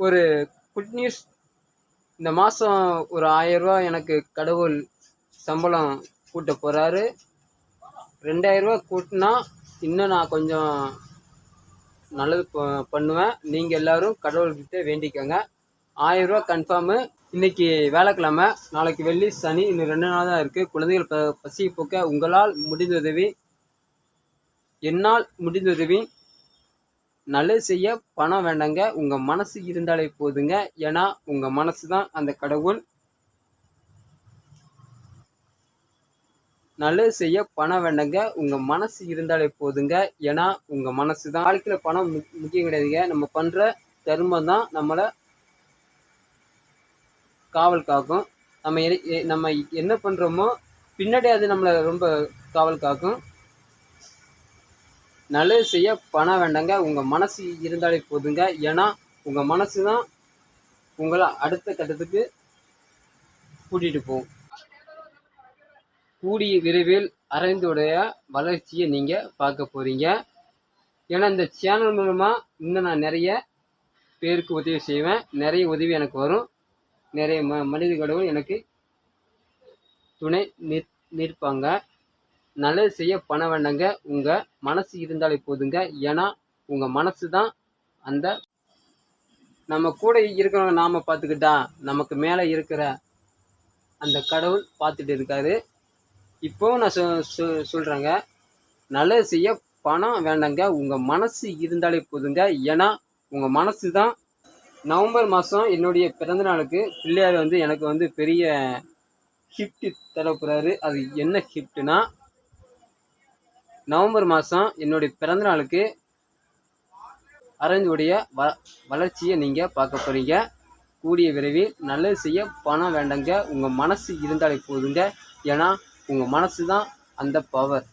ஒரு good news இந்த மாதம் ஒரு ஆயரூவா எனக்கு கடவுள் சம்பளம் கூட்ட போகிறாரு ரெண்டாயிரரூவா கூட்டினா இன்னும் நான் கொஞ்சம் நல்லது பண்ணுவேன். நீங்கள் எல்லாரும் கடவுள்கிட்ட வேண்டிக்கோங்க. ஆயரூவா கன்ஃபார்மு இன்னைக்கு வேலைக்கிழமை நாளைக்கு வெள்ளி சனி இன்னும் ரெண்டு நாள் தான் இருக்குது குழந்தைகள் ப பசியை போக்க உங்களால் முடிந்த உதவி என்னால் முடிந்ததுவி நல்லது செய்ய பணம் வேண்டாங்க. உங்கள் மனசு இருந்தாலே போதுங்க. ஏன்னா உங்கள் மனசு தான் அந்த கடவுள். நல்லது செய்ய பணம் வேண்டாங்க. உங்கள் மனசு இருந்தாலே போதுங்க. ஏன்னா உங்கள் மனசு தான் வாழ்க்கையில் பணம் முக்கியம் கிடையாதுங்க. நம்ம பண்ணுற தர்மம் தான் நம்மளை காவல் காக்கும். நம்ம எ- எ- நம்ம என்ன பண்ணுறோமோ பின்னாடி அது நம்மளை ரொம்ப காவல் காக்கும். நல்லது செய்ய பணம் வேண்டாங்க. உங்கள் மனசு இருந்தாலே போதுங்க. ஏன்னா உங்கள் மனசு தான் உங்களை அடுத்த கட்டத்துக்கு கூட்டிகிட்டு போகும். கூடிய விரைவில் அரவிந்தோடைய வளர்ச்சியை நீங்கள் பார்க்க போகிறீங்க ஏன்னா இந்த சேனல் மூலமாக இன்னும் நான் நிறைய பேருக்கு உதவி செய்வேன். நிறைய உதவி எனக்கு வரும். நிறைய ம மனிதர்களும் எனக்கு துணை நிற் நிற்பாங்க. நல்லது செய்ய பணம் வேண்டாங்க. உங்கள் மனசு இருந்தாலே போதுங்க. ஏன்னா உங்கள் மனசு தான் அந்த நம்ம கூட இருக்கிறவங்க நாம் பார்த்துக்கிட்டா நமக்கு மேலே இருக்கிற அந்த கடவுள் பார்த்துட்டு இருக்காரு. இப்போவும் நான் சொ சொ சொல்கிறேங்க நல்லது செய்ய பணம் வேண்டாங்க. உங்கள் மனசு இருந்தாலே போதுங்க. ஏன்னா உங்கள் மனசு தான் நவம்பர் மாதம் என்னுடைய பிறந்த நாளுக்கு பிள்ளையார் வந்து எனக்கு வந்து பெரிய கிஃப்ட் தரப்போகிறாரு அது என்ன கிஃப்ட்னா நவம்பர் மாதம் என்னுடைய பிறந்த நாளுக்கு அரவிந்துடைய வ வளர்ச்சியை நீங்கள் பார்க்க போகிறீங்க கூடிய விரைவில் நல்லது செய்ய பணம் வேண்டாங்க. உங்கள் மனசு இருந்தாலே போதுங்க. ஏன்னா உங்கள் மனசு தான் அந்த பவர்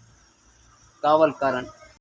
காவல்காரன்.